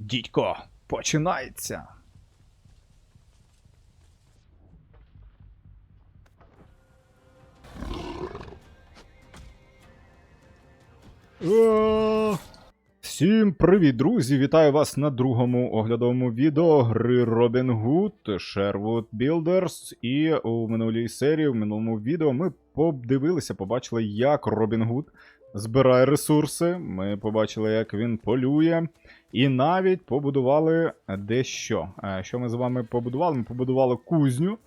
Дідько, починається. Всім привіт, друзі! Вітаю вас на другому оглядовому відео гри Robin Hood Sherwood Builders. І у минулій серії, в минулому відео, ми подивилися, побачили, як Робін Гуд збирає ресурси. Ми побачили, як він полює. І навіть побудували дещо. Е, Що ми з вами побудували? Ми побудували кузню.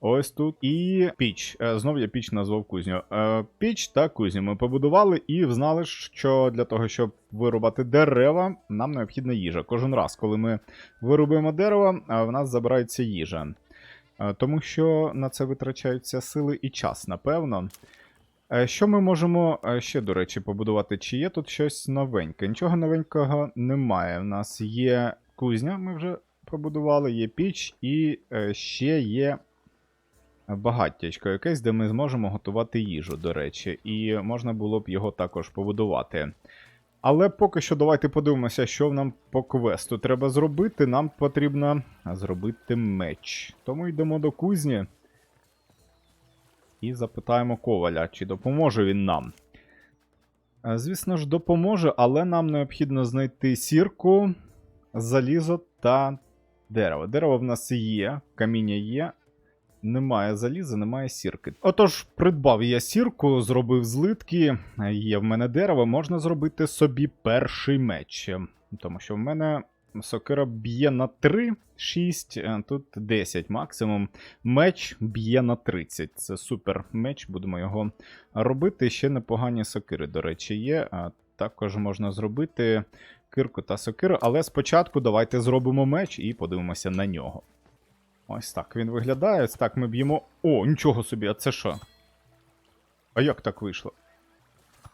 Ось тут. І піч. Е, Знов я піч назвав кузню. Е, Піч та кузню ми побудували і взнали, що для того, щоб вирубати дерева, нам необхідна їжа. Кожен раз, коли ми вирубуємо дерево, в нас забирається їжа. Тому що на це витрачаються сили і час, напевно. Е, Що ми можемо е, ще, до речі, побудувати? Чи є тут щось новеньке? Нічого новенького немає. У нас є кузня, ми вже побудували, є піч, і е, ще є багаттячко якесь, де ми зможемо готувати їжу, до речі, і можна було б його також побудувати. Але поки що давайте подивимося, що нам по квесту треба зробити. Нам потрібно зробити меч. Тому йдемо до кузні і запитаємо коваля, чи допоможе він нам. Е, Звісно ж, допоможе, але нам необхідно знайти сірку, залізо та дерево. Дерево в нас є, каміння є. Немає заліза, немає сірки. Отож, придбав я сірку, зробив злитки, є в мене дерево, можна зробити собі перший меч. Тому що в мене сокира б'є на 3, 6, е, тут 10 максимум. Меч б'є на 30. Це супер меч, будемо його робити. Ще непогані сокири, до речі, є. Також можна зробити кирку та сокиру, але спочатку давайте зробимо меч і подивимося на нього. Ось так він виглядає. Ось так ми б'ємо. О, нічого собі, а це що? А як так вийшло?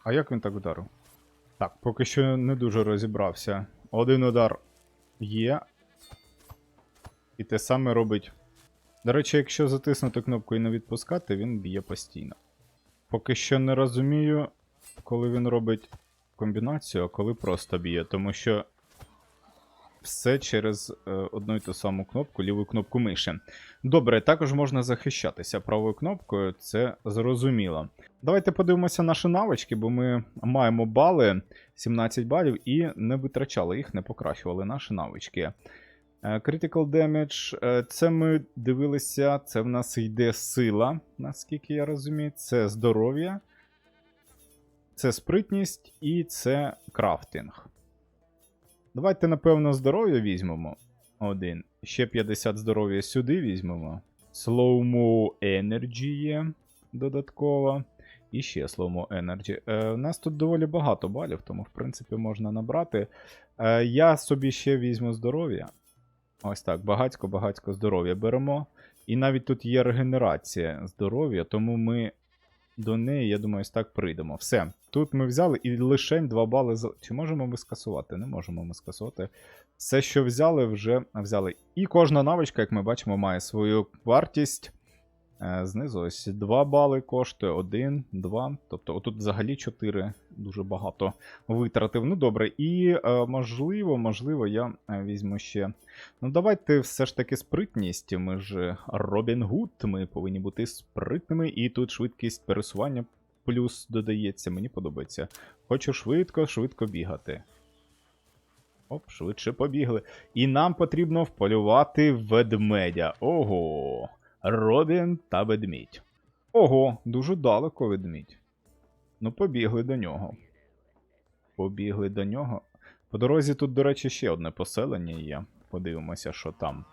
А як він так вдарив? Так, поки що не дуже розібрався. Один удар є. І те саме робить. До речі, якщо затиснути кнопку і не відпускати, він б'є постійно. Поки що не розумію, коли він робить комбінацію, а коли просто б'є, тому що все через е, одну і ту саму кнопку, ліву кнопку миші. Добре, також можна захищатися правою кнопкою, це зрозуміло. Давайте подивимося наші навички, бо ми маємо бали 17 балів і не витрачали їх, не покращували наші навички. Е, Critical Damage, е, це ми дивилися, це в нас йде сила, наскільки я розумію, це здоров'я, це спритність і це крафтинг. Давайте, напевно, здоров'я візьмемо. Один. Ще 50 здоров'я сюди візьмемо. Slow-mo Energy є додатково. І ще Slow-mo Energy. Е, у нас тут доволі багато балів, тому, в принципі, можна набрати. Е, я собі ще візьму здоров'я. Ось так, багатько-багатько здоров'я беремо. І навіть тут є регенерація здоров'я, тому ми до неї, я думаю, ось так прийдемо. Все. Тут ми взяли і лише 2 бали. За... Чи можемо ми скасувати? Не можемо ми скасувати. Все, що взяли, вже взяли. І кожна навичка, як ми бачимо, має свою вартість. Е, Знизу ось 2 бали коштує, 1, 2. Тобто, отут взагалі 4 дуже багато витратив. Ну добре, і е, можливо, можливо, я е, візьму ще. Ну, давайте все ж таки спритність. Ми ж Робін Гуд, ми повинні бути спритними, і тут швидкість пересування плюс додається. Мені подобається. Хочу швидко, швидко бігати. Оп, швидше побігли. І нам потрібно вполювати ведмедя. Ого. Робін та ведмідь. Ого, дуже далеко ведмідь. Ну, побігли до нього. Побігли до нього. По дорозі тут, до речі, ще одне поселення є. Подивимося, що там.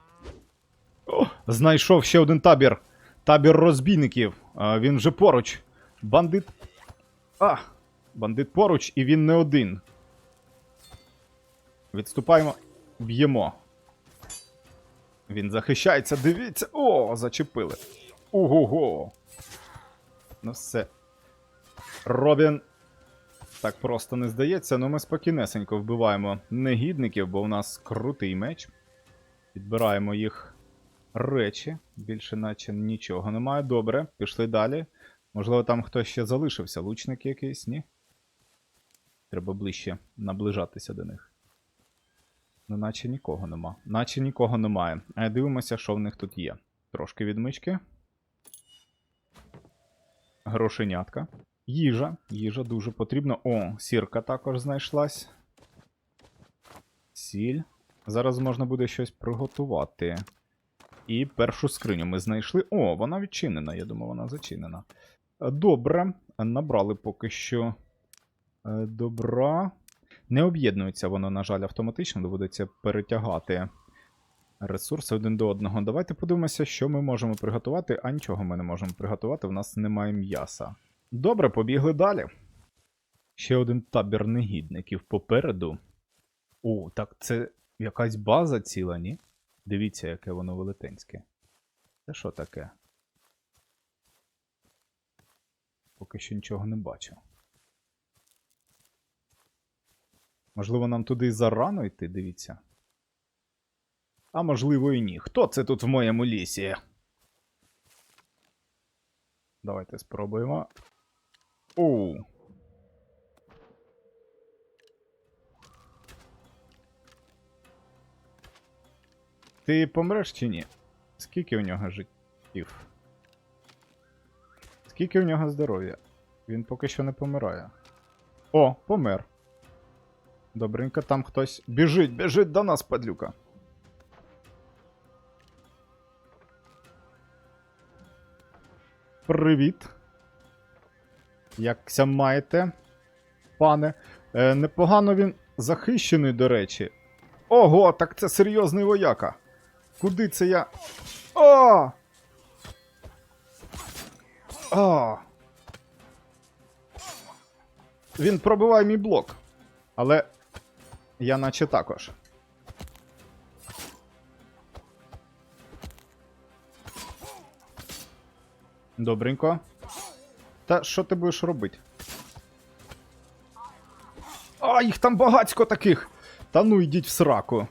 О, знайшов ще один табір. Табір розбійників. А, він вже поруч. Бандит. А! Бандит поруч, і він не один. Відступаємо. Б'ємо. Він захищається, дивіться. О, зачепили. Ого-го. Ну все. Робін. Так просто не здається, ну ми спокійнесенько вбиваємо негідників, бо у нас крутий меч. Підбираємо їх речі. Більше наче нічого немає. Добре, пішли далі. Можливо, там хтось ще залишився. Лучник якийсь, ні? Треба ближче наближатися до них. Ну, наче нікого нема. Наче нікого немає. Дивимося, що в них тут є. Трошки відмички. Грошенятка. Їжа. Їжа дуже потрібна. О, сірка також знайшлась. Сіль. Зараз можна буде щось приготувати. І першу скриню ми знайшли. О, вона відчинена. Я думаю, вона зачинена. Добре. Набрали поки що. е, Добра. Не об'єднується воно, на жаль, автоматично, доводиться перетягати ресурси один до одного. Давайте подивимося, що ми можемо приготувати, а нічого ми не можемо приготувати, в нас немає м'яса. Добре, побігли далі. Ще один табір негідників попереду. О, так це якась база ціла, ні? Дивіться, яке воно велетенське. Це що таке? Поки що нічого не бачу. Можливо, нам туди зарано йти, дивіться. А можливо і ні. Хто це тут в моєму лісі? Давайте спробуємо. Оу. Ти помреш чи ні? Скільки у нього життів? Скільки у нього здоров'я? Він поки що не помирає. О, помер. Добренько, там хтось. Біжить, біжить до нас, падлюка. Привіт. Якся маєте, пане. Е, непогано він захищений, до речі. Ого, так це серйозний вояка. Куди це я. О! О! Він пробиває мій блок. Але я наче також. Добренько. Та що ти будеш робити? А, їх там багацько таких! Та ну йдіть в сраку.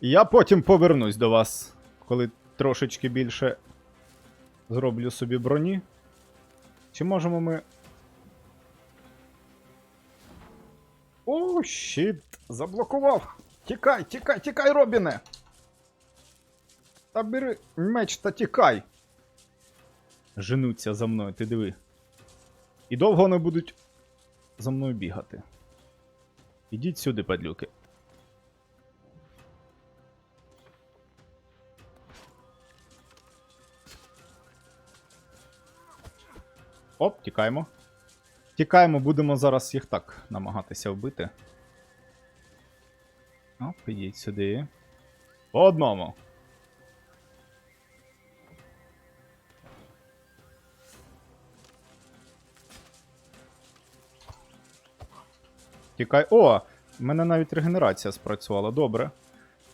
Я потім повернусь до вас, коли трошечки більше зроблю собі броні. Чи можемо ми. Щит! Заблокував! Тікай, тікай, тікай, Робіне! Та бери меч та тікай! Женуться за мною, ти диви. І довго вони будуть за мною бігати. Ідіть сюди, падлюки. Оп, тікаємо. Тікаємо, будемо зараз їх так намагатися вбити. Оп, ідіть сюди. По одному. Тікай. О! В мене навіть регенерація спрацювала, добре.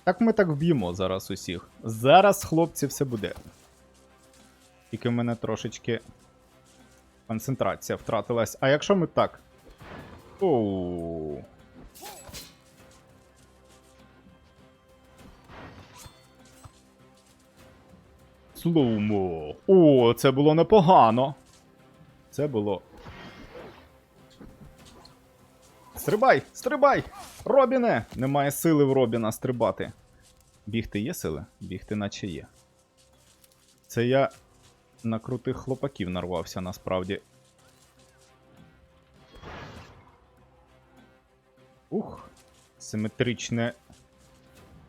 Так ми так вб'ємо зараз усіх. Зараз, хлопці, все буде. Тільки в мене трошечки концентрація втратилась. А якщо ми так. Оу. Слоумо. О, це було непогано. Це було. Стрибай! Стрибай! Робіне! Немає сили в Робіна стрибати. Бігти є сили? Бігти наче є. Це я на крутих хлопаків нарвався насправді. Ух, симетричне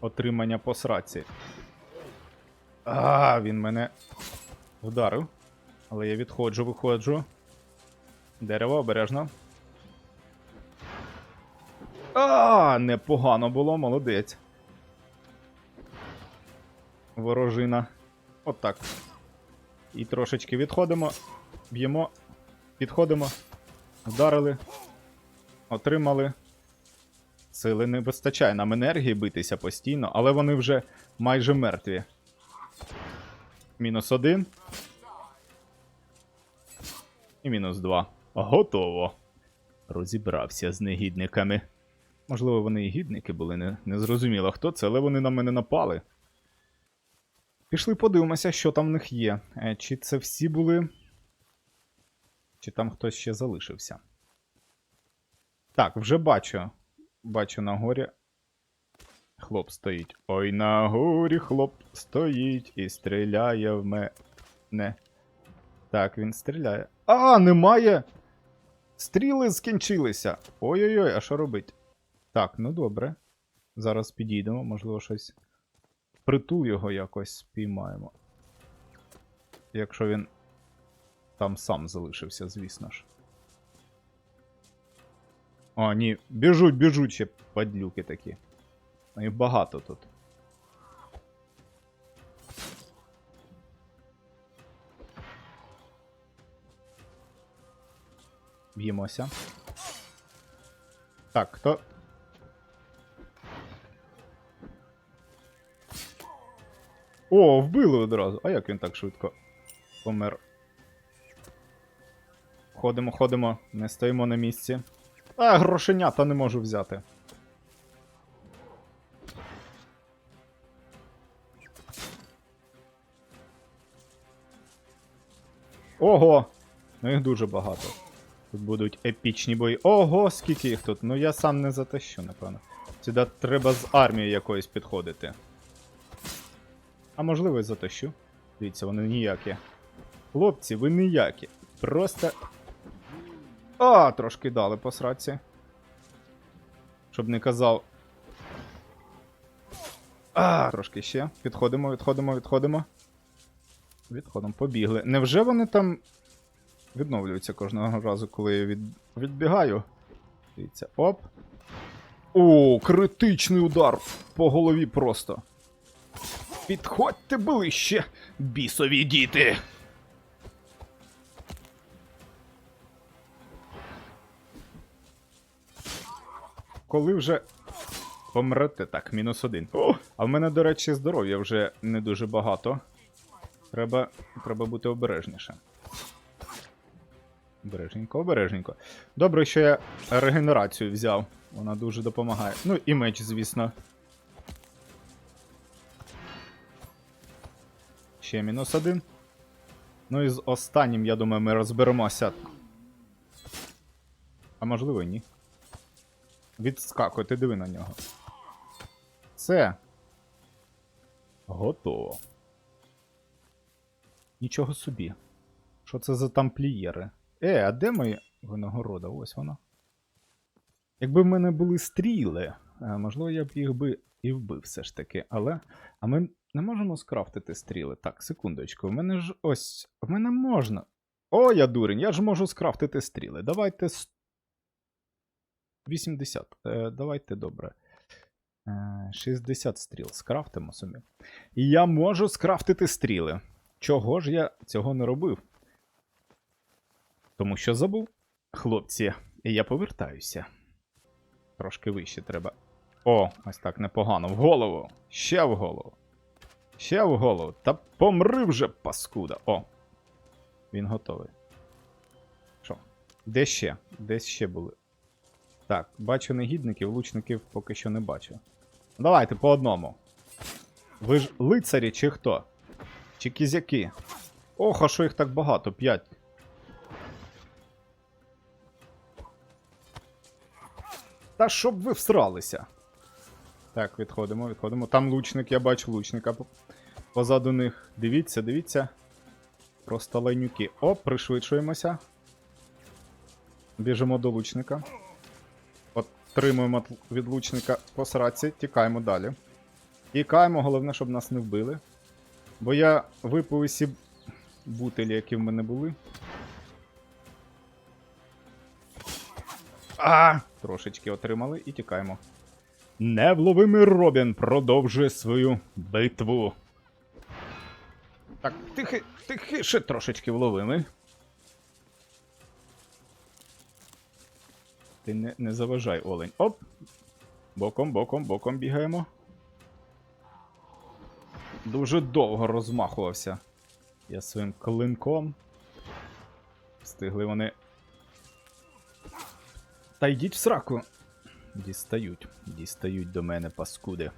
отримання по сраці. А, він мене вдарив. Але я відходжу, виходжу. Дерево обережно. А, непогано було, молодець. Ворожина. Отак. І трошечки відходимо, б'ємо, підходимо, вдарили, отримали. Сили не вистачає нам енергії битися постійно, але вони вже майже мертві. Мінус один. І мінус два. Готово. Розібрався з негідниками. Можливо, вони і гідники були, не, не зрозуміло хто це, але вони на мене напали. Пішли подивимося, що там в них є. Е, Чи це всі були. Чи там хтось ще залишився. Так, вже бачу. Бачу на горі Хлоп стоїть. Ой на горі хлоп стоїть і стріляє в мене. Так, він стріляє. А, немає! Стріли скінчилися. Ой-ой-ой, а що робить? Так, ну добре. Зараз підійдемо, можливо, щось. Притул його якось спіймаємо. Якщо він там сам залишився, звісно ж. О, ні, біжуть, біжуть ще падлюки такі. Ну, Їх багато тут. Б'ємося. Так, хто. О, вбили одразу. А як він так швидко помер? Ходимо, ходимо, не стоїмо на місці. А, грошенята не можу взяти. Ого! Ну їх дуже багато. Тут будуть епічні бої. Ого, скільки їх тут. Ну я сам не затащу, напевно. Сюди треба з армією якоюсь підходити. А можливо і затащу. Дивіться, вони ніякі. Хлопці, ви ніякі. Просто. А, трошки дали по сраці. Щоб не казав. А, трошки ще. Відходимо, відходимо, відходимо. Відходимо, побігли. Невже вони там відновлюються кожного разу, коли я від... відбігаю? Дивіться, оп. О, критичний удар по голові просто. Підходьте ближче, бісові діти. Коли вже помрете, так, мінус один. О, а в мене, до речі, здоров'я вже не дуже багато. Треба, треба бути обережніше. Обережненько, обережненько. Добре, що я регенерацію взяв. Вона дуже допомагає. Ну і меч, звісно. Ще мінус один. Ну і з останнім, я думаю, ми розберемося. А можливо, ні. Відскакуй, ти диви на нього. Це. Готово. Нічого собі. Що це за тамплієри? Е, а де моя винагорода? Ось вона. Якби в мене були стріли, е, можливо, я б їх би і вбив все ж таки. Але. А ми не можемо скрафтити стріли. Так, секундочку. В мене ж ось. В мене можна. О, я дурень, я ж можу скрафтити стріли. Давайте. 80. Е, давайте добре. Е, 60 стріл скрафтимо собі. І я можу скрафтити стріли. Чого ж я цього не робив? Тому що забув. Хлопці, я повертаюся. Трошки вище треба. О, ось так непогано. В голову. Ще в голову. Ще в голову. Та помри вже, паскуда. О. Він готовий. Що? Де ще? Десь ще були. Так, бачу негідників, лучників поки що не бачу. Давайте по одному. Ви ж лицарі чи хто? Чи кізяки? Ох, а що їх так багато? П'ять. Та щоб ви всралися. Так, відходимо, відходимо. Там лучник, я бачу лучника позаду них. Дивіться, дивіться. Просто лайнюки. О, пришвидшуємося. Біжимо до лучника. Отримуємо від лучника по сраці, тікаємо далі. Тікаємо, головне, щоб нас не вбили. Бо я випив усі бутилі, які в мене були. А! Трошечки отримали і тікаємо. Невловимий Робін продовжує свою битву. Так, тихи, тихіше трошечки вловимий. Ти не, не заважай, олень. Оп! Боком, боком, боком бігаємо. Дуже довго розмахувався. Я своїм клинком. Встигли вони. Та йдіть в сраку. Дістають. Дістають до мене паскуди.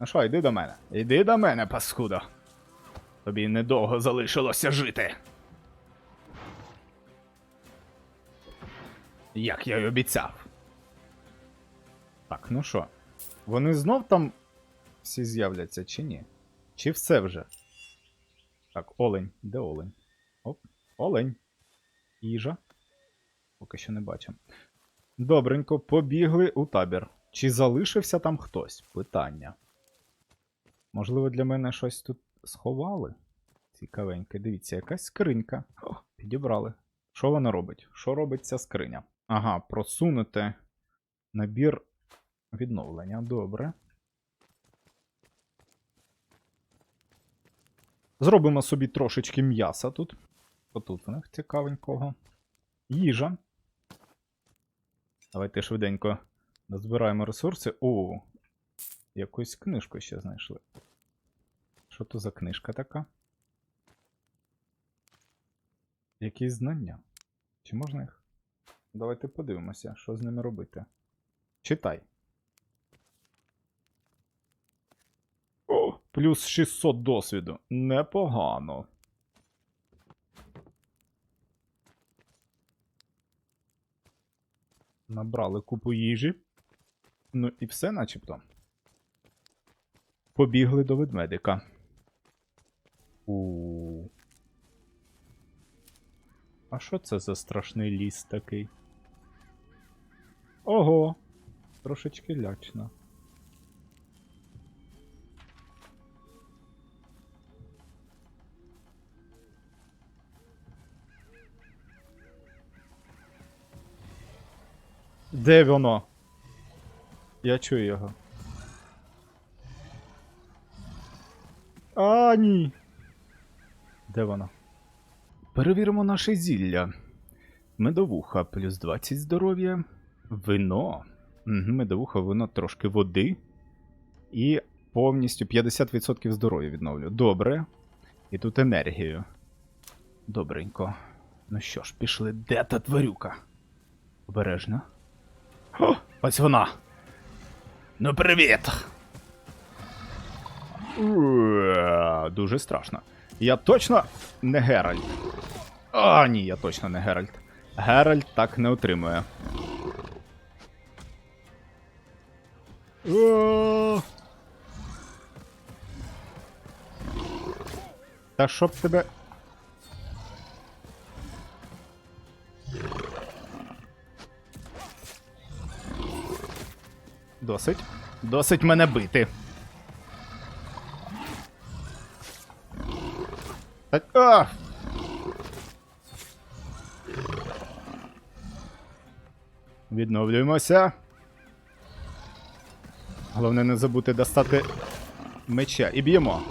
Ну що, йди до мене. Йди до мене, паскудо. Тобі недовго залишилося жити. Як я й обіцяв. Так, ну що. Вони знов там всі з'являться, чи ні? Чи все вже? Так, олень. Де олень? Оп, олень. Їжа. Поки що не бачимо. Добренько, побігли у табір. Чи залишився там хтось? Питання. Можливо, для мене щось тут сховали? Цікавеньке. Дивіться, якась скринька. О, підібрали. Що вона робить? Що робить ця скриня? Ага, просунути набір відновлення. Добре. Зробимо собі трошечки м'яса тут. Отут у них цікавенького. Їжа. Давайте швиденько назбираємо ресурси. О, якусь книжку ще знайшли. Що то за книжка така? Якісь знання. Чи можна їх? Давайте подивимося, що з ними робити. Читай. О, плюс 600 досвіду. Непогано. Набрали купу їжі. Ну і все начебто. Побігли до ведмедика. У. А що це за страшний ліс такий? Ого! Трошечки лячно. Де воно? Я чую його. А, ні. Де воно? Перевіримо наше зілля. Медовуха плюс 20 здоров'я. Вино. Медовуха, вино, трошки води. І повністю 50% здоров'я відновлю. Добре. І тут енергію. Добренько. Ну що ж, пішли. Де та тварюка? Обережно. О, ось вона. Ну, привіт. Дуже страшно. Я точно не Геральт. А, ні, я точно не Геральт. Геральт так не отримує. Та щоб тебе. Досить. Досить мене бити. Так. А! Відновлюємося. Головне не забути достати меча. І б'ємо.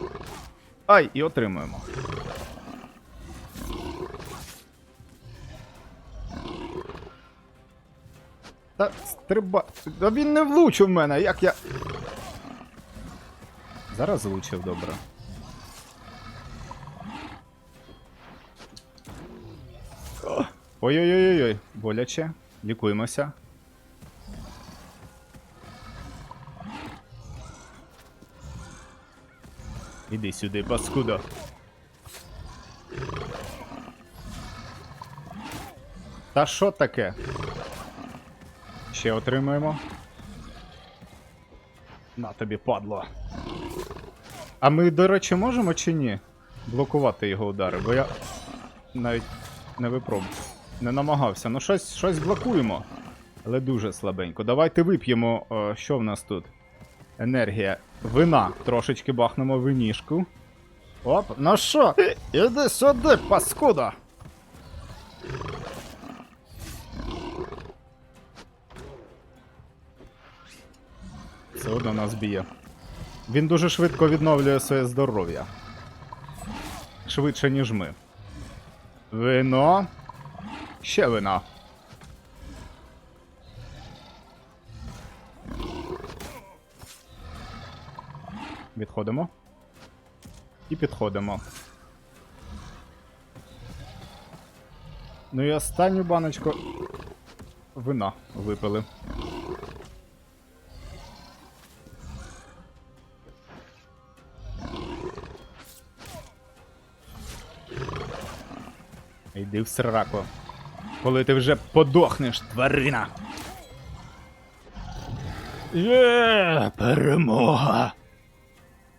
Ай, і отримуємо. Та стриба. Та він не влучив мене, як я. Зараз влучив добре. О, Ой-ой-ой-ой, боляче. Лікуємося. Іди сюди, паскуда. Та що таке? Ще отримуємо. На тобі, падло. А ми, до речі, можемо чи ні? Блокувати його удари, бо я навіть не випробував. Не намагався. Ну, щось, щось блокуємо. Але дуже слабенько. Давайте вип'ємо. О, що в нас тут? Енергія. Вина. Трошечки бахнемо винішку. Оп, ну що? Іди сюди, паскуда! Все одно нас б'є. Він дуже швидко відновлює своє здоров'я. Швидше, ніж ми. Вино. Ще вина. Відходимо. І підходимо. Ну і останню баночку вина випили. Йди в сраку. Коли ти вже подохнеш, тварина. Є, перемога.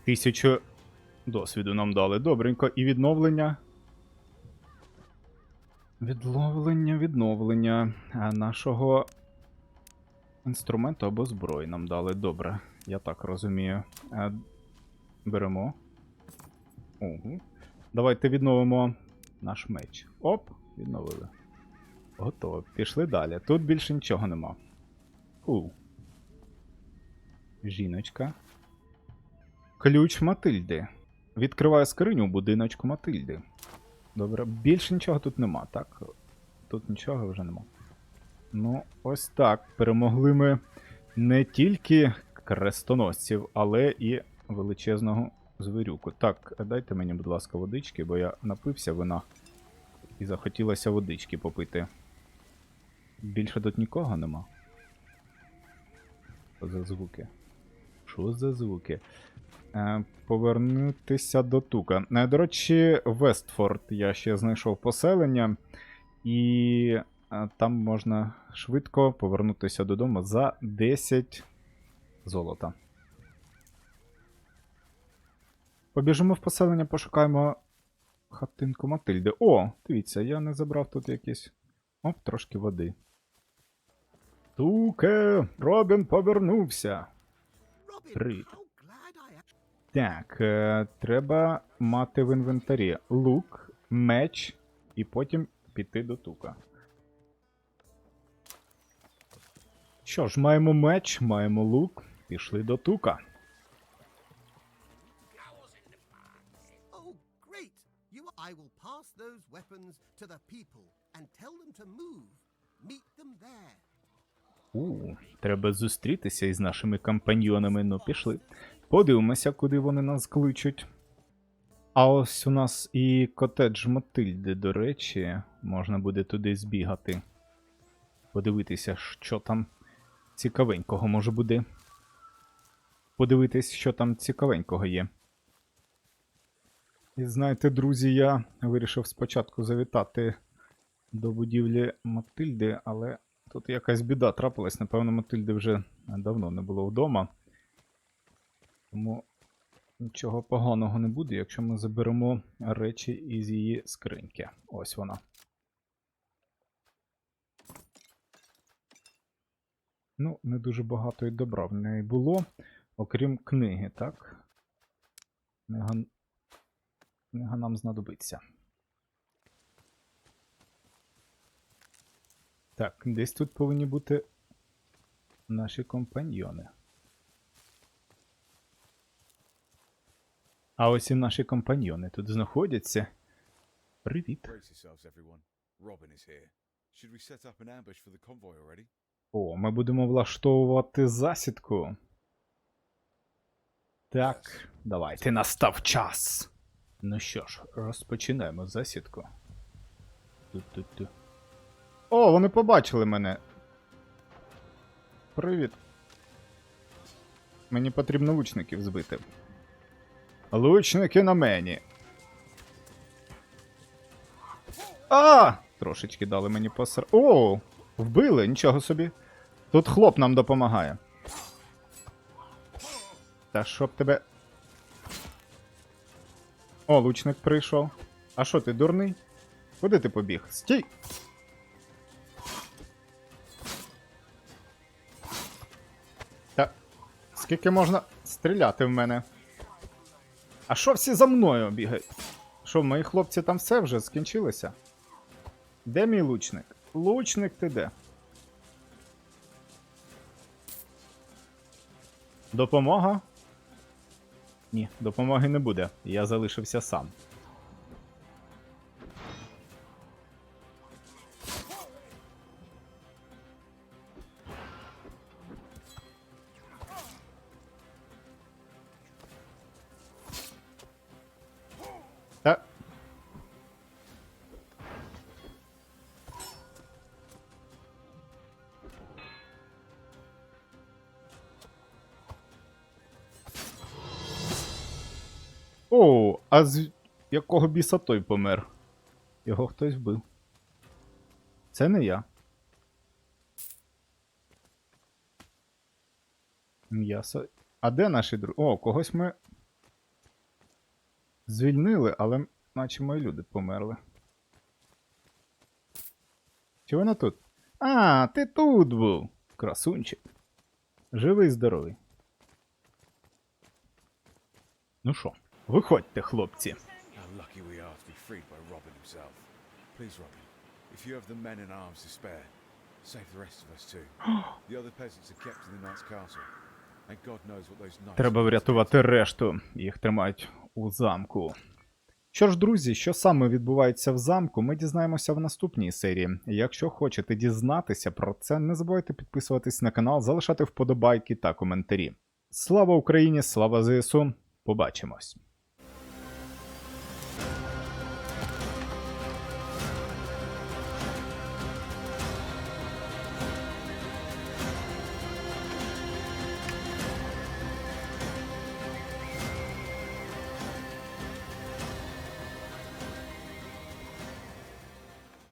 Тисячу досвіду нам дали. Добренько. І відновлення. Відновлення, відновлення нашого інструменту або зброї нам дали. Добре, я так розумію. Беремо. Угу. Давайте відновимо наш меч. Оп, відновили. Готово. Пішли далі. Тут більше нічого нема. Фу. Жіночка. Ключ Матильди. Відкриваю скриню в будиночку Матильди. Добре, більше нічого тут нема, так? Тут нічого вже нема. Ну, ось так. Перемогли ми не тільки крестоносців, але і величезного звірюку. Так, дайте мені, будь ласка, водички, бо я напився вина і захотілося водички попити. Більше тут нікого нема. Що за звуки? Що за звуки? Е, повернутися до Тука. Е, до речі, Вестфорд я ще знайшов поселення, і е, там можна швидко повернутися додому за 10 золота. Побіжимо в поселення, пошукаємо хатинку Матильди. О, дивіться, я не забрав тут якісь. Оп, трошки води. Туке, Робін повернувся. Привіт. Так, е, треба мати в інвентарі лук, меч і потім піти до тука. Що ж, маємо меч, маємо лук, пішли до тука. I will pass those. У, треба зустрітися із нашими компаньйонами. Ну, пішли. Подивимося, куди вони нас кличуть. А ось у нас і котедж Матильди, до речі, можна буде туди збігати. Подивитися, що там цікавенького може буде. Подивитись, що там цікавенького є. І знаєте, друзі, я вирішив спочатку завітати до будівлі Матильди, але тут якась біда трапилась. Напевно, Матильди вже давно не було вдома. Тому нічого поганого не буде, якщо ми заберемо речі із її скриньки. Ось вона. Ну, не дуже багато і добра в неї було, окрім книги, так? Книга, книга нам знадобиться. Так, десь тут повинні бути наші компаньйони. А ось і наші компаньйони тут знаходяться. Привіт. О, ми будемо влаштовувати засідку. Так, давайте настав час. Ну що ж, розпочинаємо засідку. Ту-ту-ту. О, вони побачили мене. Привіт. Мені потрібно лучників збити. Лучники на мені. А! Трошечки дали мені посер. О! Вбили, нічого собі. Тут хлоп нам допомагає. Та щоб тебе. О, лучник прийшов. А що ти, дурний? Куди ти побіг? Стій! Скільки можна стріляти в мене? А що всі за мною бігають? Що, мої хлопці там все вже скінчилися? Де мій лучник? Лучник ти де? Допомога? Ні, допомоги не буде. Я залишився сам. А з якого біса той помер? Його хтось вбив. Це не я. М'ясо. А де наші друзі? О, когось ми звільнили, але наче мої люди померли. Чи вона тут? А, ти тут був. Красунчик. Живий здоровий. Ну що, виходьте, хлопці. Треба врятувати решту. Їх тримають у замку. Що ж, друзі, що саме відбувається в замку, ми дізнаємося в наступній серії. Якщо хочете дізнатися про це, не забувайте підписуватись на канал, залишати вподобайки та коментарі. Слава Україні! Слава ЗСУ! Побачимось!